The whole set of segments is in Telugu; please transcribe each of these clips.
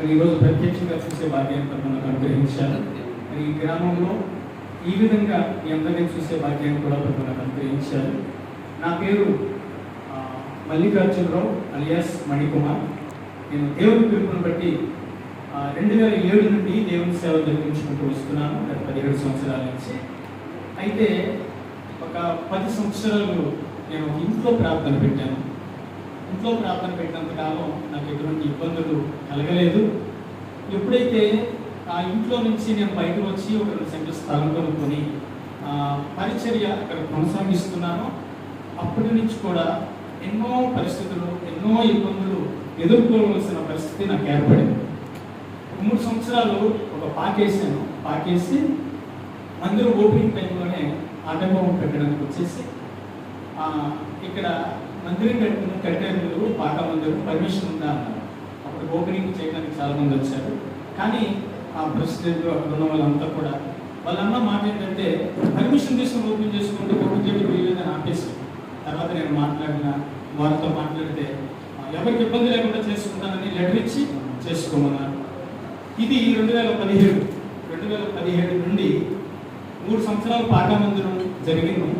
మరి ఈరోజు ప్రత్యక్షంగా చూసే భాగ్యాన్ని మనం అనుగ్రహించారు మరి ఈ గ్రామంలో ఈ విధంగా మీ అందరినీ చూసే భాగ్యాన్ని కూడా మనకు అనుగ్రహించారు నా పేరు మల్లికార్జునరావు అలియాస్ మణికుమార్. నేను దేవుని పిలుపును బట్టి రెండు వేల ఏడు నుండి దేవుని సేవ జరిపించుకుంటూ వస్తున్నాను. గత పదిహేడు సంవత్సరాల నుంచి. అయితే ఒక పది సంవత్సరాలు నేను ఇంట్లో ప్రార్థన పెట్టాను. ఇంట్లో ప్రార్థన పెట్టినంతకాలం నాకు ఎటువంటి ఇబ్బందులు కలగలేదు. ఎప్పుడైతే ఆ ఇంట్లో నుంచి నేను బయటకు వచ్చి ఒక రెండు సెంటర్ స్థలం కొనుక్కొని పరిచర్య అక్కడ కొనసాగిస్తున్నానో అప్పటి నుంచి కూడా ఎన్నో పరిస్థితులు ఎన్నో ఇబ్బందులు ఎదుర్కోవలసిన పరిస్థితి నాకు ఏర్పడింది. మూడు సంవత్సరాలు ఒక పాకేసాను పాకేసి అందరూ ఓపెనింగ్ టైంలోనే ఆటంకం పెట్టడానికి వచ్చేసి ఇక్కడ మందిరం కట్టిన కట్టేందుకు పాఠ మందిరం పర్మిషన్ ఉందా అన్నారు. అప్పుడు ఓపెనింగ్ చేయడానికి చాలా మంది వచ్చారు. కానీ ఆ ప్రెసిడెంట్ అక్కడ ఉన్న వాళ్ళంతా కూడా వాళ్ళన్న మాట ఏంటంటే పర్మిషన్ తీసుకుని ఓపెన్ చేసుకుంటే ఓపెన్ చేయడం వీలేదని ఆపేసి తర్వాత నేను మాట్లాడిన వారితో మాట్లాడితే ఎవరికి ఇబ్బంది లేకుండా చేసుకుంటానని లెటర్ ఇచ్చి చేసుకోమన్నారు. ఇది రెండు వేల పదిహేడు రెండు వేల పదిహేడు నుండి మూడు సంవత్సరాలు పాఠ మందిరం జరిగింది.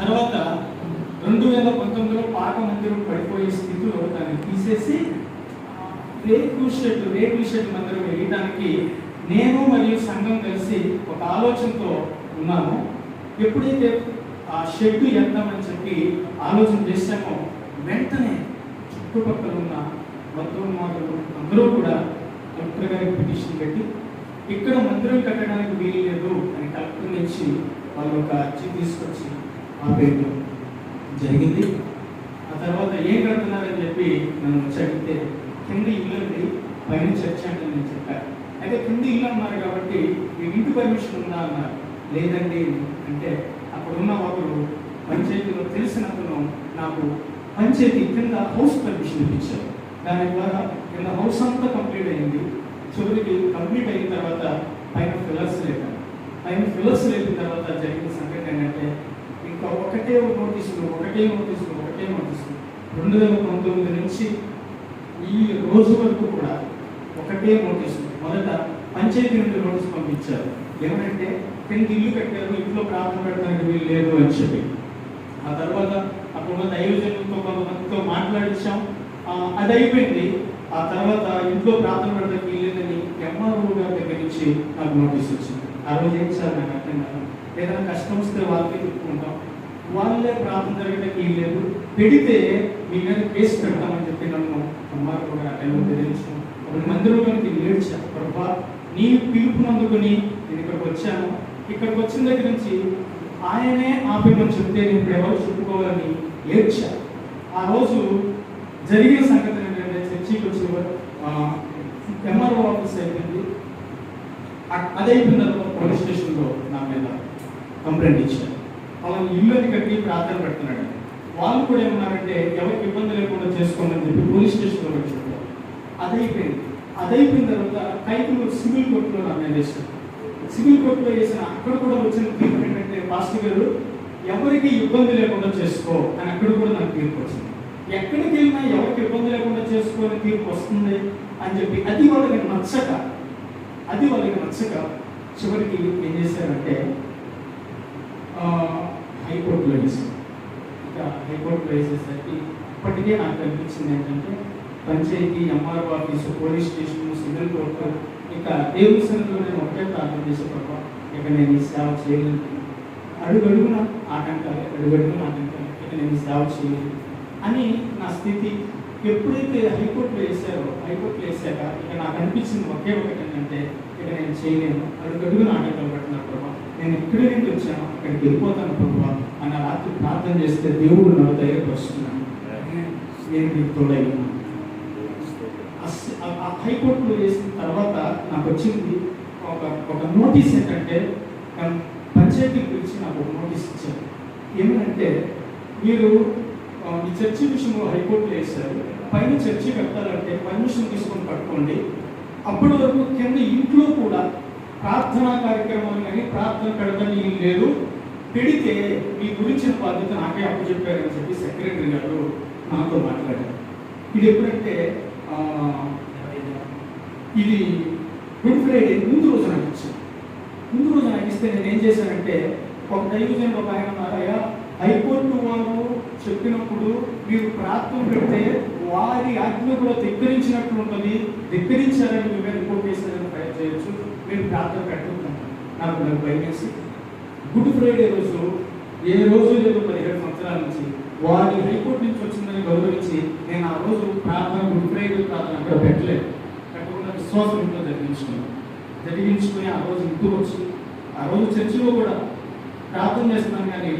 తర్వాత రెండు వేల పంతొమ్మిదిలో పాక మందిరం పడిపోయే స్థితిలో దాన్ని తీసేసి రేపు షెడ్ రేపు షెడ్ మందిరం వేయడానికి నేను మరియు సంఘం కలిసి ఒక ఆలోచనతో ఉన్నాము. ఎప్పుడైతే ఆ షెడ్ వేద్దామని చెప్పి ఆలోచన చేశామో వెంటనే చుట్టుపక్కల ఉన్న బంధువులు అందరూ కూడా కలెక్టర్ గారికి పిటిషన్ పెట్టి ఇక్కడ మందిరం కట్టడానికి వీలు లేదు అని కలెక్టర్ నుంచి వాళ్ళు ఒక అర్జీ తీసుకొచ్చి ఆపేయడం జరిగింది. ఆ తర్వాత ఏం కడుతున్నారని చెప్పి నన్ను వచ్చి అడిగితే కింద ఇల్లు అండి పైన చర్చ అంటే నేను చెప్పాను అయితే కింద ఇల్లు అన్నారు కాబట్టి మీ ఇంటి పర్మిషన్ ఉందా? అన్నారు. లేదండి. అంటే అక్కడ ఉన్న ఒకరు పంచాయతీలో తెలిసిన అతను నాకు పంచాయతీ కింద హౌస్ పర్మిషన్ ఇప్పించారు. దాని ద్వారా కింద హౌస్ అంతా కంప్లీట్ అయింది. చివరికి కంప్లీట్ అయిన తర్వాత పైన ఫిల్లర్స్ లేపాను పైన ఫిల్లర్స్ లేపిన తర్వాత జరిగిన సంఘటన ఏంటంటే ఒకటే నోటీసులు ఒకటే నోటీసులు ఒకటే నోటీసులు. రెండు వేల పంతొమ్మిది నుంచి ఈ రోజు వరకు కూడా ఒకటే నోటీసు మొదట పంచాయతీ నుండి నోటీస్ పంపించారు. ఏమంటే కింద ఇల్లు కట్టారు ఇంట్లో ప్రార్థన పెట్టడానికి వీలు లేదు అని చెప్పి. ఆ తర్వాత అక్కడ ఉన్న దైవజనులతో కొంతమందితో మాట్లాడించాం. అది అయిపోయింది. ఆ తర్వాత ఇంట్లో ప్రార్థన పెట్టడానికి వీల్లేదని ఎంఆర్ఓ గారి దగ్గర నుంచి నాకు నోటీస్ వచ్చింది. ఆ రోజు ఏం సార్ నాకు అర్థం కాదు ఏదైనా కష్టం వస్తే వాళ్ళకి తిప్పుకుంటాం వాళ్ళే ప్రార్థన జరగడానికి లేదు పెడితే మీ మీద కేసు పెడతామని చెప్పి నన్ను అమ్మారు కూడా ఆ టైంలో బెదిరించాను అప్పుడు మందిరంలోకి ఏడ్చాను ప్రభా నీ పిలుపునందుకుని నేను ఇక్కడికి వచ్చాను. ఇక్కడికి వచ్చిన దగ్గర నుంచి ఆయనే ఆపేమని చెప్తే నేను ఇప్పుడు ఎవరు చెప్పుకోవాలని ఏడ్చా ఆ రోజు జరిగిన సంగతి ఏంటంటే చర్చికి వచ్చి ఎంఆర్ఓ ఆఫీస్ అయిపోయింది. అ- అయిపోయిన తర్వాత పోలీస్ స్టేషన్లో నా మీద కంప్లైంట్ ఇచ్చారు. ఇల్లు కట్టి ప్రార్థన పెడుతున్నాడు. వాళ్ళు కూడా ఏమన్నారంటే ఎవరికి ఇబ్బంది లేకుండా చేసుకోమని చెప్పి పోలీస్ స్టేషన్లో పెట్టుకుంటారు చెప్పారు అది అయిపోయింది అది అయిపోయిన తర్వాత కైకులు సివిల్ కోర్టులో నా చేశారు. సివిల్ కోర్టులో వేసిన అక్కడ కూడా వచ్చిన తీర్పు ఏంటంటే పాస్టర్ గారు ఎవరికి ఇబ్బంది లేకుండా చేసుకో అని అక్కడ కూడా నాకు తీర్పు వచ్చింది. ఎక్కడికి వెళ్ళినా ఎవరికి ఇబ్బంది లేకుండా చేసుకోని తీర్పు వస్తుంది అని చెప్పి అది వాళ్ళకి నచ్చక అది వాళ్ళకి నచ్చక చివరికి ఏం చేశారంటే హైకోర్టులో వేసారు ఇక హైకోర్టులో వేసేసరికి ఇప్పటికే నాకు కనిపించింది ఏంటంటే panchayat MRO office police station civil court ఇక ఏ విషయంలో నేను ఒకే ప్రార్థన చేసే ప్రభావ ఇక నేను ఈ సేవ చేయలేను. అడుగడుగున ఆటంకాలు అడుగడుగున ఆటంకాలు ఇక నేను ఈ సేవ చేయలేను అని నా స్థితి ఎప్పుడైతే హైకోర్టులో వేసారో హైకోర్టులో వేసాక ఇక నాకు అనిపించింది ఒకే ఒకటి ఏంటంటే ఇక నేను చేయలేను. అడుగడుగున ఆటంకాలు నేను ఇక్కడే నుండి వచ్చాను అక్కడికి వెళ్ళిపోతాను ప్రభు అన్న రాత్రి ప్రార్థన చేస్తే దేవుడు నా ధైర్యపరుస్తున్నాను నేను నీకు తోడై ఆ- హైకోర్టులో చేసిన తర్వాత నాకు వచ్చింది ఒక ఒక నోటీస్ ఏంటంటే పంచాయతీ పంచాయతీకి పిలిచి నాకు ఒక నోటీస్ ఇచ్చారు. ఏమంటే మీరు ఈ చర్చి విషయంలో హైకోర్టులో వేశారు పైన చర్చి కట్టాలంటే పర్మిషన్ తీసుకొని కట్టుకోండి అప్పటి వరకు కింద ఇంట్లో కూడా ప్రార్థనా కార్యక్రమాలు కానీ ప్రార్థన కడదని లేదు. పెడితే మీ గురించిన బాధ్యత నాకే అప్పచెప్పారని చెప్పి సెక్రటరీ గారు నాతో మాట్లాడారు. ఇది ఎప్పుడంటే ఇది గుడ్ ఫ్రైడే ముందు రోజు నాకు ఇచ్చాను ముందు రోజు నాకు ఇస్తే నేను ఏం చేశానంటే ఒక దైవజన్ ఒక ఆయన ఉన్నారయ్యా హైకోర్టు వారు చెప్పినప్పుడు మీరు ప్రార్థన పెడితే వారి ఆజ్ఞ కూడా ధిక్కరించినట్లు ఉంటుంది ధిక్కరించారని మీ మీద రిపోర్ట్ చేశారని ప్రయత్నం చేయొచ్చు మీరు ప్రార్థన పెట్టుకుంటాను నాకు నాకు భయం వేసి. గుడ్ ఫ్రైడే రోజు ఏ రోజు లేదు పదిహేడు సంవత్సరాల నుంచి. వారి హైకోర్టు నుంచి వచ్చిందని గౌరవించి నేను ఆ రోజు ప్రార్థన గుడ్ ఫ్రైడే ప్రార్థన అక్కడ పెట్టలేదు. పెట్టకుండా విశ్వాసం ఇంట్లో జరిగించుకున్నాను. జరిగించుకుని ఆ రోజు ఇంటికి వచ్చి ఆ రోజు చర్చిలో కూడా ప్రార్థన చేస్తున్నాను కానీ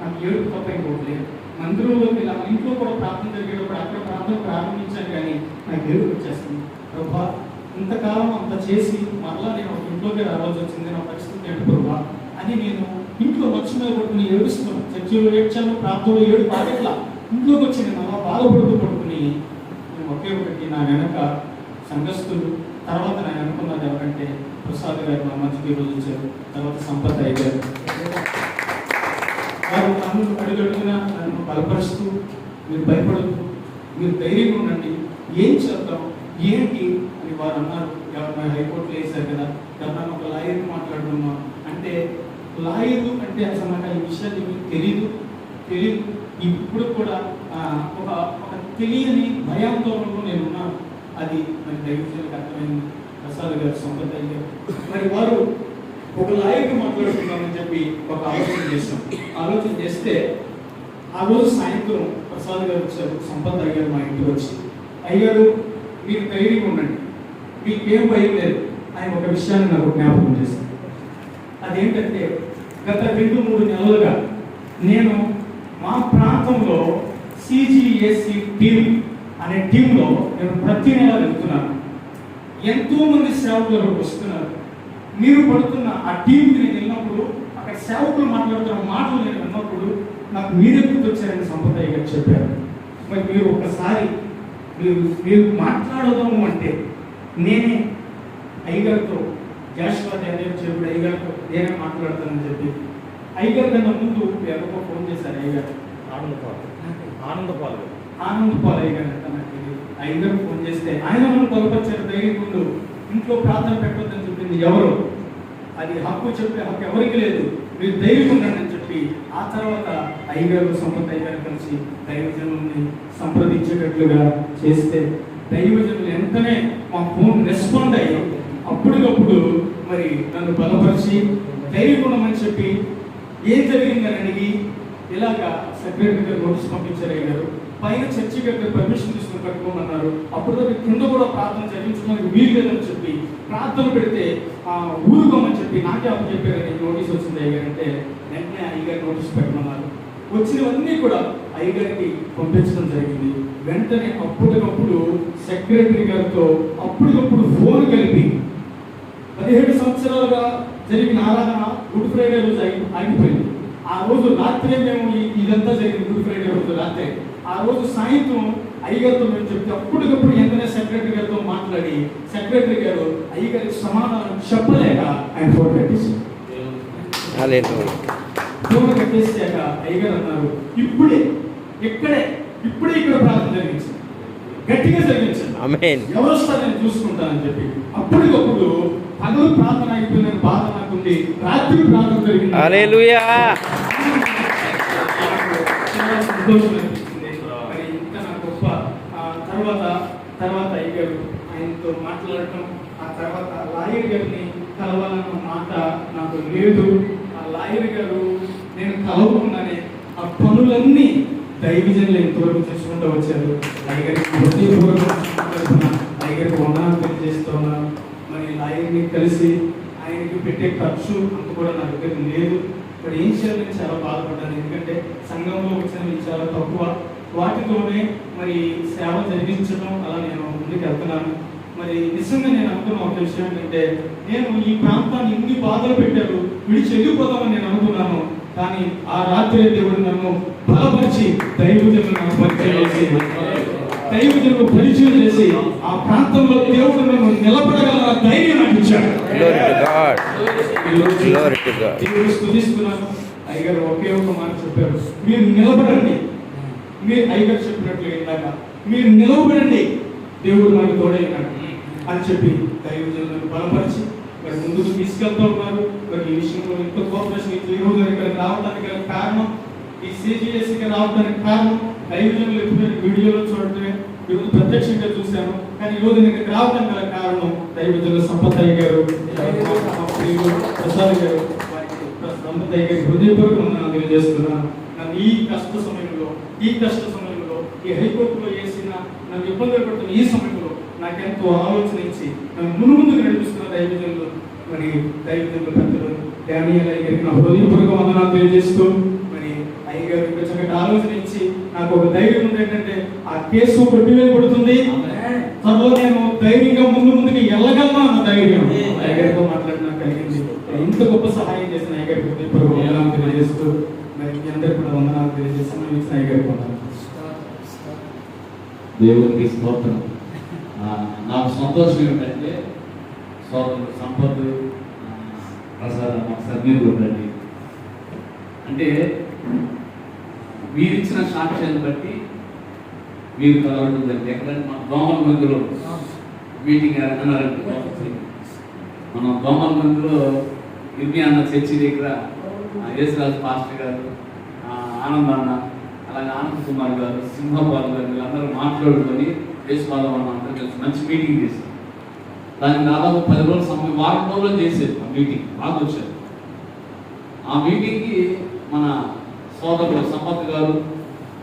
నాకు ఏడుపు తప్ప ఇంకోటి లేదు. మందిరంలోకి ఇలా ఇంట్లో కూడా ప్రార్థన జరిగేటప్పుడు అక్కడ ప్రార్థన ప్రారంభించాను కానీ నాకు ఏడుపు వచ్చేస్తుంది. ప్రభా ఇంతకాలం అంత చేసి మరలా నేను ఒక ఇంట్లోకి రావాల్సి వచ్చింది నా పరిస్థితి ఏంటి అని నేను ఇంట్లో వచ్చి మీద పడుకుని ఏడుస్తున్నాను. చర్చిలో ఏడ్చాను ప్రాంతంలో ఏడు బాధట్లా ఇంట్లోకి వచ్చి నేను అలా బాధపడుతూ పడుకుని నేను ఒకే ఒకటి నా వెనక సంఘస్థులు తర్వాత నేను అనుకున్నది ఎవరంటే ప్రసాద్ గారు మా మధ్యకి రోజు వచ్చారు. తర్వాత సంపత్ అయ్యారు వారు నన్ను అడుగడుగున నన్ను బలపరుస్తూ మీరు భయపడద్దు. మీరు ధైర్యంగా ఉండండి. ఏం చేద్దాం? ఏంటి వారు అన్నారు ఎవరైనా హైకోర్టులో వేశారు కదా ఎవరైనా ఒక లాయర్ మాట్లాడుతున్నాం అంటే లాయరు అంటే అసలు నాకు ఈ విషయాలు మీకు తెలీదు. తెలియదు ఇప్పుడు కూడా ఒక ఒక తెలియని భయాందోళనలో నేను ఉన్నాను. అది మరి దైవజనులకు అర్థమైంది. ప్రసాద్ గారు సంపద అయ్యారు మరి వారు ఒక లాయర్కి మాట్లాడుతున్నామని చెప్పి ఒక ఆలోచన చేశాం. ఆలోచన చేస్తే ఆ రోజు సాయంత్రం ప్రసాద్ గారు వచ్చారు. సంపత్ అయ్యారు మా ఇంటికి వచ్చి అయ్యారు మీరు ధైర్యంగా ఉండండి. మీకేం భయం లేదు. ఆయన ఒక విషయాన్ని నాకు జ్ఞాపకం చేశాను అదేంటంటే గత రెండు మూడు నెలలుగా నేను మా ప్రాంతంలో సిజిఎస్సి టీమ్ అనే టీంలో నేను ప్రతి నెల వెళ్తున్నాను. ఎంతోమంది సేవకులు వస్తున్నారు. మీరు పడుతున్న ఆ టీంకి నేను వెళ్ళినప్పుడు అక్కడ సేవకులు మాట్లాడుతున్న మాటలు నేను విన్నప్పుడు నాకు మీరే గుర్తొచ్చారని సంప్రదాయ గారు చెప్పారు. మరి మీరు ఒక్కసారి మీరు మీరు మాట్లాడదాము అంటే నేనే అయ్యగారితో జాషువా డానియల్ చెప్పుడు అయ్యగారితో నేనే మాట్లాడతానని చెప్పి అయ్యగారి కన్నా ముందు ఎవరికో ఫోన్ చేశారు అయ్యగారు ఆనందపాలు. ఆనందపాలు ఆనంద్ పాల్ అయ్యగారు అంట నాకు అయ్యగారు ఫోన్ చేస్తే ఆయన మనం బలపరిచారు ధైర్యకుండు ఇంట్లో ప్రార్థన పెట్టొద్దని చెప్పింది ఎవరు? అది హక్కు చెప్పే హక్కు ఎవరికి లేదు. మీరు అని చెప్పి ఆ తర్వాత అయ్యగారు సంపత్ అయ్యగారు కలిసి దైవజనుల్ని సంప్రదించేటట్లుగా చేస్తే దైవజనులు వెంటనే మా ఫోన్ రెస్పాండ్ అయ్యి అప్పటికప్పుడు మరి నన్ను బలపరిచి ధైర్యం ఉండమని చెప్పి ఏం జరిగిందని అడిగి ఇలాగా సెక్రటరీ గారు నోటీస్ పంపించారు అయ్యారు పైన చర్చి గారి పర్మిషన్ తీసుకుని కట్టుకోమన్నారు. అప్పుడు కింద కూడా ప్రార్థన జరిగించుకోవడానికి వీలు లేదని చెప్పి ప్రార్థన పెడితే ఆ, ఊరుకోమని చెప్పి నాకే అప్పు చెప్పారని నోటీస్ వచ్చింది అయ్యారంటే వెంటనే అయ్యగారు నోటీస్ పెట్టమన్నారు. వచ్చినవన్నీ కూడా అయ్యగారికి పంపించడం జరిగింది. వెంటనే అప్పటికప్పుడు సెక్రటరీ గారితో అప్పటికప్పుడు ఫోన్ కలిపి పదిహేడు సంవత్సరాలుగా జరిగిన ఆరాధన గుడ్ ఫ్రైడే రోజు ఆగి ఆగిపోయింది. ఆ రోజు రాత్రే మేము ఇదంతా జరిగింది గుడ్ ఫ్రైడే రోజు రాత్రి. ఆ రోజు సాయంత్రం అయ్యగారితో మేము చెప్తే అప్పటికప్పుడు వెంటనే సెక్రటరీ గారితో మాట్లాడి సెక్రటరీ గారు అయ్యగారికి సమాధానం చెప్పలేక ఆయన ఫోన్ హల్లెలూయా ఫోన్ కట్టేసాక అయ్యగారు అన్నారు ఇప్పుడే ఇక్కడే ఇప్పుడే ఇక్కడ ప్రార్థన జరిగించండి గట్టిగా జరిగించండి ఎవరు వస్తారు నేను చూసుకుంటానని చెప్పి. అప్పటికప్పుడు పగలు ప్రార్థన అయిపోయిందని బాధ నాకుంది. రాత్రి ప్రార్థన జరిగింది. సంతోషం అనిపించింది మరి ఇంత నా గొప్ప తర్వాత తర్వాత అయ్యారు ఆయనతో మాట్లాడటం ఆ తర్వాత లాయర్ గారిని కలవాలన్న మాట నాకు లేదు. ఆ లాయర్ గారు నేను కలవకుండానే ఆ పనులన్నీ డైవిజన్లు ఎంతవరకు చేసుకుంటూ వచ్చారు? అయ్యగారికి హృదయపూర్వక అయ్యగారికి వందనాలు తెలియజేస్తున్నాను మరి ఆయన్ని కలిసి ఆయనకి పెట్టే ఖర్చు అంత కూడా నా దగ్గర లేదు. మరి ఏం చేయాలని చాలా బాధపడ్డాను. ఎందుకంటే సంఘంలో వచ్చినవి చాలా తక్కువ. వాటితోనే మరి సేవ జరిగించడం అలా నేను ముందుకు వెళ్తున్నాను. మరి నిజంగా నేను అనుకున్న ఒక విషయం ఏంటంటే నేను ఈ ప్రాంతాన్ని ఇన్ని బాధలు పెట్టారు విడిచి వెళ్ళిపోదామని నేను అనుకున్నాను. కానీ ఆ రాత్రి దేవుడు నన్ను బలపరిచి దైవజనులను పరిచయం చేసి దైవజనులు పరిచయం చేసి ఆ ప్రాంతంలో దేవుడు నన్ను నిలబడగల ధైర్యం. దేవుడు స్తుతిస్తున్నాను అయ్యగారు ఒకే ఒక మాట చెప్పారు. మీరు నిలబడండి. మీరు అయ్యగారు చెప్పినట్లు ఇందాక. మీరు నిలబడండి. దేవుడు మనకు తోడైనాడు. అని చెప్పి దైవజనులను బలపరిచి మరి ముందుకు తీసుకెళ్తూ ఉన్నారు. మరి ఈ విషయంలో ఎంతో కోఆపరేషన్ ఈ రోజు ఇక్కడ రావడానికి గల కారణం ఈ సిజిఎస్సికి రావడానికి కారణం దైవజనులు ఎప్పుడు వీడియోలో చూడటమే. ఈరోజు ప్రత్యక్షంగా చూశాను. కానీ ఈ రోజు నేను ఇక్కడికి రావడానికి గల కారణం దైవజనుల సంపత్తయ్య గారు ప్రసాద్ గారు వారికి సంపత్తయ్య గారి హృదయపూర్వక వందనాలు తెలియజేస్తున్నాను. నన్ను ఈ కష్ట సమయంలో ఈ కష్ట సమయంలో ఈ హైకోర్టులో వేసిన నన్ను ఇబ్బందులు పడుతున్న ఈ సమయంలో నాకెంతో ఆలోచన ఇచ్చి నన్ను ముందు ముందుకు నడిపిస్తున్న దైవజనులు మరి దైవజనులు పెద్దలు డానియల్ అయ్య గారికి నా హృదయపూర్వక వందనాలు తెలియజేస్తూ మరి అయ్య గారు ఇంకా చక్కటి ఆలోచన ఇచ్చి నాకు ఒక ధైర్యం ఉంది ఏంటంటే ఆ కేసు కొట్టివేయబడుతుంది త్వరలో నేను ధైర్యంగా ముందు ముందుకు వెళ్ళగలను అన్న ధైర్యం. అయ్య గారితో మాట్లాడి నాకు కలిగింది. ఇంత గొప్ప సహాయం చేసిన అయ్య గారికి హృదయపూర్వక వందనాలు తెలియజేస్తూ మరి మీ అందరికీ కూడా వందనాలు తెలియజేస్తున్నాను ఇచ్చిన అయ్య గారికి వందనాలు. దేవునికి స్తోత్రం. నాకు సంతోషం ఏమిటంటే సోదరుడు సంపత్ ప్రసాద్ ఒకసారి మీరు అంటే మీరిచ్చిన సాక్ష్యాన్ని బట్టి మీరు కలవడుతుందండి ఎక్కడంటే మన దోమల మందిలో మీటింగ్ అన్నారంటే మనం దోమల మందులో ఇర్మి అన్న చర్చి దగ్గర ఆ, యేసురాజు పాస్టర్ గారు ఆ, ఆనంద్ అన్న అలాగే ఆనంద్ కుమార్ గారు సింహపాల్ గారు వీళ్ళందరూ మాట్లాడుకొని యేసుపాదం అన్న అందరూ కలిసి మంచి మీటింగ్ చేశారు దానికి దాదాపు పది రోజుల సమయం వారం రోజులు చేసేది ఆ మీటింగ్ బాగా వచ్చారు ఆ మీటింగ్కి మన సోదరుడు సంపత్ గారు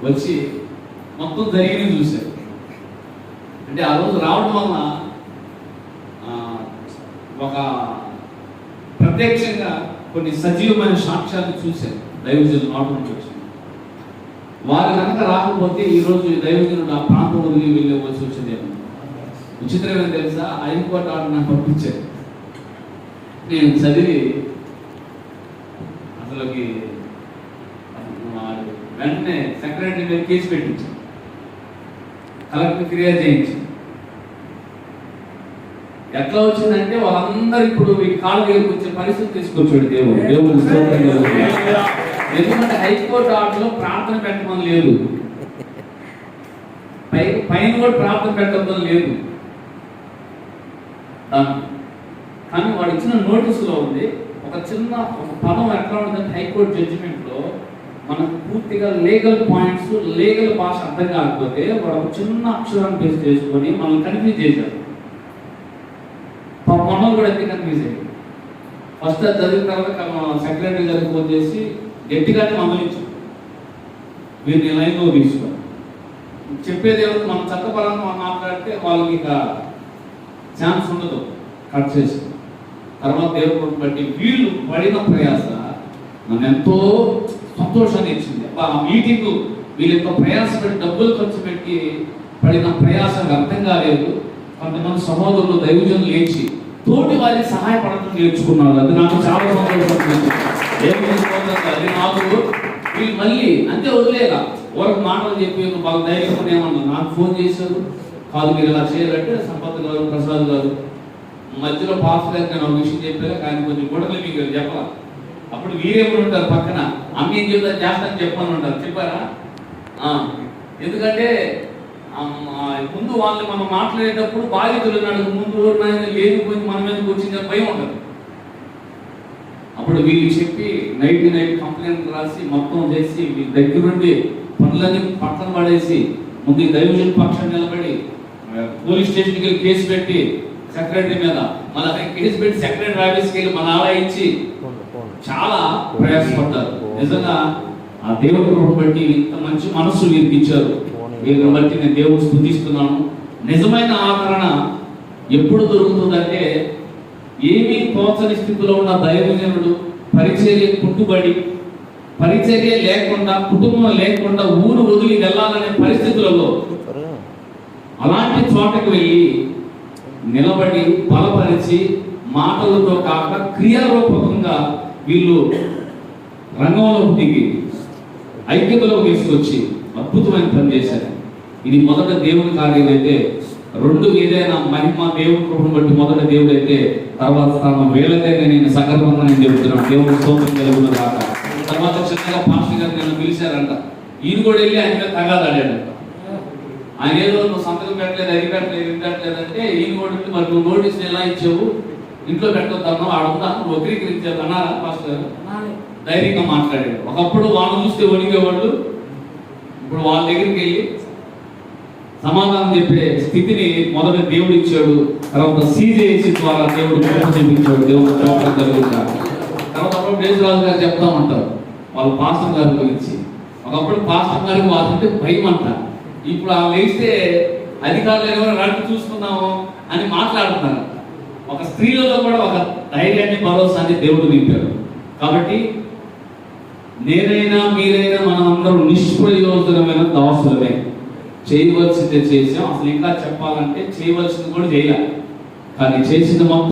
వచ్చి మొత్తం జరిగినవి చూశారు. అంటే ఆ రోజు రావడం వలన ఒక ప్రత్యక్షంగా కొన్ని సజీవమైన సాక్ష్యాలు చూశారు. దైవజనులు నాటు నుంచి వచ్చారు వారు కనుక రాకపోతే ఈ రోజు దైవజనుడు ఆ ప్రాంతం వదిలి వెళ్ళవలసి వచ్చిందేమో విచిత్రమైన తెలుసా? హైకోర్టు ఆర్డర్ నాకు పంపించారు. నేను చదివి అసలుకి వెంటనే సెక్రటరీ మీద కేసు పెట్టించాను కలెక్టర్ ఫిర్యాదు చేయించాను ఎట్లా వచ్చిందంటే వాళ్ళందరూ ఇప్పుడు మీ కాళ్ళు దగ్గరికి వచ్చే పరిస్థితి తీసుకొచ్చాడు దేవుడు. దేవుడు ఎందుకంటే హైకోర్టు ఆర్డర్లో ప్రార్థన పెట్టడం లేదు. పై పైన కూడా ప్రార్థన పెట్టడం లేదు. కానీ వాడు ఇచ్చిన నోటీసులో ఉంది ఒక చిన్న ఒక పదం ఎట్లా ఉంటుందంటే హైకోర్టు జడ్జిమెంట్లో మనకు పూర్తిగా లీగల్ పాయింట్స్ లీగల్ భాష అర్థం కాకపోతే వాడు ఒక చిన్న అక్షరాన్ని బేస్ చేసుకొని మనల్ని కన్ఫ్యూజ్ చేశారు మనం కూడా ఎందుకు కన్ఫ్యూజ్ అయ్యారు ఫస్ట్ అది చదివిన తర్వాత సెక్రటరీ గారికి ఫోన్ చేసి గట్టిగానే మీరు వీరిని లైన్లో తీసుకో చెప్పేది ఎవరు మనం చట్టపరంగా మనం మాట్లాడితే వాళ్ళకి ఇక ఛాన్స్ ఉండదు. కట్ చేసి. తర్వాత దేవుడు బట్టి వీళ్ళు పడిన ప్రయాస నన్ను ఎంతో సంతోషాన్ని ఇచ్చింది. ఆ మీటింగ్ వీళ్ళు ఎంతో ప్రయాస పెట్టి డబ్బులు ఖర్చు పెట్టి పడిన ప్రయాస అర్థం కాలేదు. కొంతమంది సహోదరులు దైవజనులు లేచి తోటి వారికి సహాయపడటం నేర్చుకున్నారు. అది నాకు చాలా సంతోషం దేవుని స్తోత్రం. అది నాకు వీళ్ళు మళ్ళీ అంతే వదిలేక ఊరకు మాటలు చెప్పి బాగా ధైర్యం ఏమన్నా నాకు ఫోన్ చేశారు. కాదు మీరు ఇలా చేయాలంటే సంపత్ గారు ప్రసాద్ గారు. మధ్యలో పాస్ గారు నేను ఒక విషయం చెప్పాను. కానీ కొంచెం గొడవలు మీకు చెప్పాల? అప్పుడు వీరేమని ఉంటారు పక్కన. అమ్మ ఏం చెప్తా చేస్తాను చెప్పని ఉంటారు చెప్పారా? ఎందుకంటే ముందు వాళ్ళని మనం మాట్లాడేటప్పుడు బాధితులు నాకు ముందు నాయన లేనిపోయి మన మీదకి వచ్చిందని భయం ఉంటుంది ఇప్పుడు వీళ్ళు చెప్పి నైట్ నైట్ కంప్లైంట్ రాసి మొత్తం చేసి వీళ్ళ దగ్గర నుండి పనులన్నీ పక్కన పడేసి ముందు దైవజన్ పక్షం నిలబడి పోలీస్ స్టేషన్కి వెళ్ళి కేసు పెట్టి సెక్రటరీ మీద మళ్ళీ అక్కడ కేసు పెట్టి సెక్రటరీ ఆఫీస్కి వెళ్ళి మన ఆలా ఇచ్చి చాలా ప్రయాసపడ్డారు. నిజంగా ఆ దేవుడి కృపను బట్టి ఇంత మంచి మనస్సు వీరికి ఇచ్చారు. వీరిని బట్టి నేను దేవుడు స్థుతిస్తున్నాను. నిజమైన ఆదరణ ఎప్పుడు దొరుకుతుందంటే ఏమీ తోచని స్థితిలో ఉన్న దైవజనుడు పరిచర్య కుట్టుబడి పరిచర్య లేకుండా కుటుంబం లేకుండా ఊరు వదిలి వెళ్ళాలనే పరిస్థితులలో అలాంటి చోటకు వెళ్ళి నిలబడి బలపరిచి మాటలతో కాక క్రియారూపకంగా వీళ్ళు రంగంలో దిగి ఐక్యతలో తీసుకొచ్చి అద్భుతమైన పని చేశారు. ఇది మొదట దేవుని కార్యం అయితే రెండు ఏదైనా మహిమ దేవుని కృపను బట్టి మొదట దేవుడు అయితే తర్వాత స్థానం వేలదేగా నేను సగర్వంగా నేను చెబుతున్నాను. దేవుని స్తోత్రం కలుగును కాక తర్వాత చిన్నగా పాస్టర్ గారు నన్ను పిలిచారంట. ఈయన కూడా వెళ్ళి ఆయన మీద తగాదాడాడంట ఆయన ఏదో నువ్వు సంతకం పెట్టలేదు అది పెట్టలేదు ఇది పెట్టలేదు అంటే ఈయన కూడా మరి నువ్వు నోటీస్ ఎలా ఇచ్చావు? ఇంట్లో పెట్టొద్దన్నావు ఆడుందా నువ్వు వక్రీకరించావు అన్నారా పాస్టర్ గారు? ధైర్యంగా మాట్లాడాడు. ఒకప్పుడు వాళ్ళని చూస్తే వణిగేవాళ్ళు ఇప్పుడు వాళ్ళ దగ్గరికి వెళ్ళి సమాధానం చెప్పే స్థితిని మొదట దేవుడు ఇచ్చాడు తర్వాత సీజేసి ద్వారా దేవుడు కృప చూపించాడు దేవుడు చోట్ల జరుగుతాడు తర్వాత అప్పుడు రాజు గారు చెప్తా ఉంటారు వాళ్ళ పాస్టర్ గారి గురించి. ఒకప్పుడు పాస్టర్ గారికి వాళ్ళంటే భయం అంట. ఇప్పుడు ఆ లేస్తే అధికారులు ఎవరు రండి చూసుకున్నాము అని మాట్లాడుతున్నారు. ఒక స్త్రీలలో కూడా ఒక ధైర్యాన్ని భరోసాన్ని దేవుడు నింపాడు. కాబట్టి నేనైనా మీరైనా మనం అందరం నిష్ప్రయోజనమైన దాసులమే. చేయవలసిందే చేసాం అసలు ఇంకా చెప్పాలంటే చేయవలసింది కూడా చేయాలి. కానీ చేసిన మొత్తం